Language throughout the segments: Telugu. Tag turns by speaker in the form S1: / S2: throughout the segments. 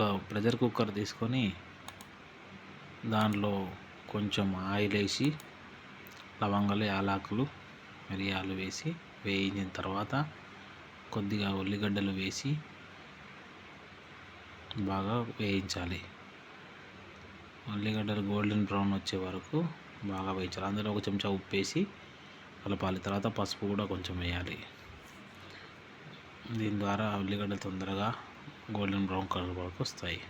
S1: ఒక ప్రెషర్ కుక్కర్ తీసుకొని దాంట్లో కొంచెం ఆయిల్ వేసి లవంగాలు యాలకులు మిరియాలు వేసి వేయించిన తర్వాత కొద్దిగా ఉల్లిగడ్డలు వేసి బాగా వేయించాలి. ఉల్లిగడ్డలు గోల్డెన్ బ్రౌన్ వచ్చే వరకు బాగా వేయించాలి. అందులో ఒక చెంచా ఉప్పు వేసి కలపాలి. తర్వాత పసుపు కూడా కొంచెం వేయాలి. దీని ద్వారా ఉల్లిగడ్డ తొందరగా గోల్డెన్ బ్రౌన్ కలర్ వరకు వస్తాయి.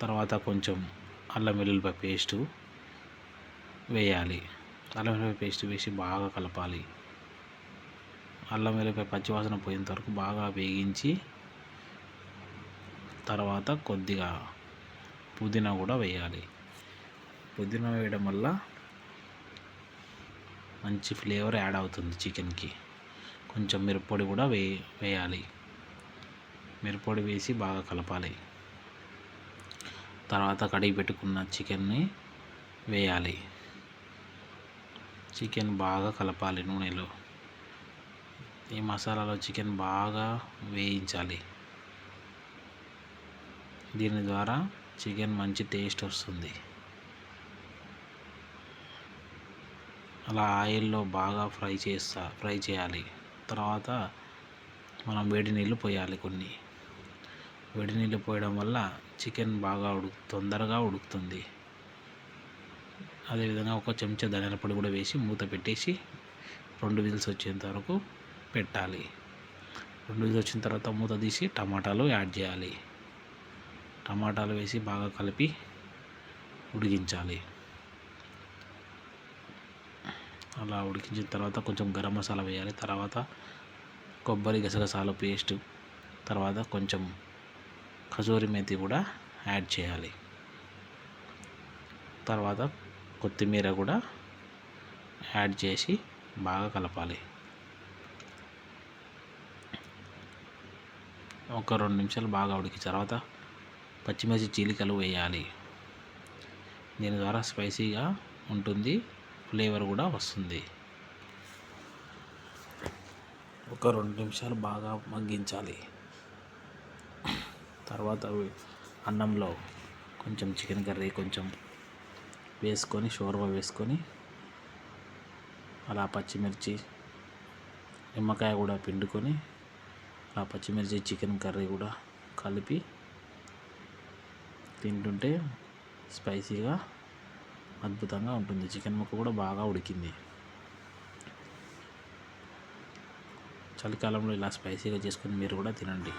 S1: తర్వాత కొంచెం అల్లం వెల్లుల్లిపాయ పేస్టు వేయాలి. అల్లం వెల్లుల్లిపాయ పేస్ట్ వేసి బాగా కలపాలి. అల్లం వెల్లుల్లిపాయ పచ్చివాసన పోయేంత వరకు బాగా వేగించి తర్వాత కొద్దిగా పుదీనా కూడా వేయాలి. పుదీనా వేయడం వల్ల మంచి ఫ్లేవర్ యాడ్ అవుతుంది చికెన్కి. కొంచెం మిరప్పొడి కూడా వే వేయాలి. మిరపొడి వేసి బాగా కలపాలి. తర్వాత కడిగి పెట్టుకున్న చికెన్ని వేయాలి. చికెన్ బాగా కలపాలి నూనెలో. ఈ మసాలాలో చికెన్ బాగా వేయించాలి. దీని ద్వారా చికెన్ మంచి టేస్ట్ వస్తుంది. అలా ఆయిల్లో బాగా ఫ్రై చేస్తా ఫ్రై చేయాలి. తర్వాత మనం వేడి నీళ్ళు పోయాలి కొన్ని. వేడి నీళ్ళు పోయడం వల్ల చికెన్ బాగా ఉడుకు తొందరగా ఉడుకుతుంది. అదేవిధంగా ఒక చెంచా ధనియాల పొడి కూడా వేసి మూత పెట్టేసి రెండు విజిల్స్ వచ్చేంత వరకు పెట్టాలి. రెండు విజిల్స్ వచ్చిన తర్వాత మూత తీసి టమాటాలు యాడ్ చేయాలి. టమాటాలు వేసి బాగా కలిపి ఉడికించాలి. అలా ఉడికించిన తర్వాత కొంచెం గరం మసాలా వేయాలి. తర్వాత కొబ్బరి గసగసాల పేస్ట్ తర్వాత కొంచెం కసూరి మేతి కూడా యాడ్ చేయాలి. తర్వాత కొత్తిమీర కూడా యాడ్ చేసి బాగా కలపాలి. ఒక రెండు నిమిషాలు బాగా ఉడికి తర్వాత పచ్చిమిర్చి చీలికలు వేయాలి. దీని ద్వారా స్పైసీగా ఉంటుంది ఫ్లేవర్ కూడా వస్తుంది. ఒక రెండు నిమిషాలు బాగా మగ్గించాలి. తర్వాత అన్నంలో కొంచెం చికెన్ కర్రీ కొంచెం వేసుకొని షోర్వా వేసుకొని అలా పచ్చిమిర్చి నిమ్మకాయ కూడా పిండుకొని ఆ పచ్చిమిర్చి చికెన్ కర్రీ కూడా కలిపి తింటుంటే స్పైసీగా అద్భుతంగా ఉంటుంది. చికెన్ ముక్క కూడా బాగా ఉడికింది. చలికాలంలో ఇలా స్పైసీగా చేసుకొని మీరు కూడా తినండి.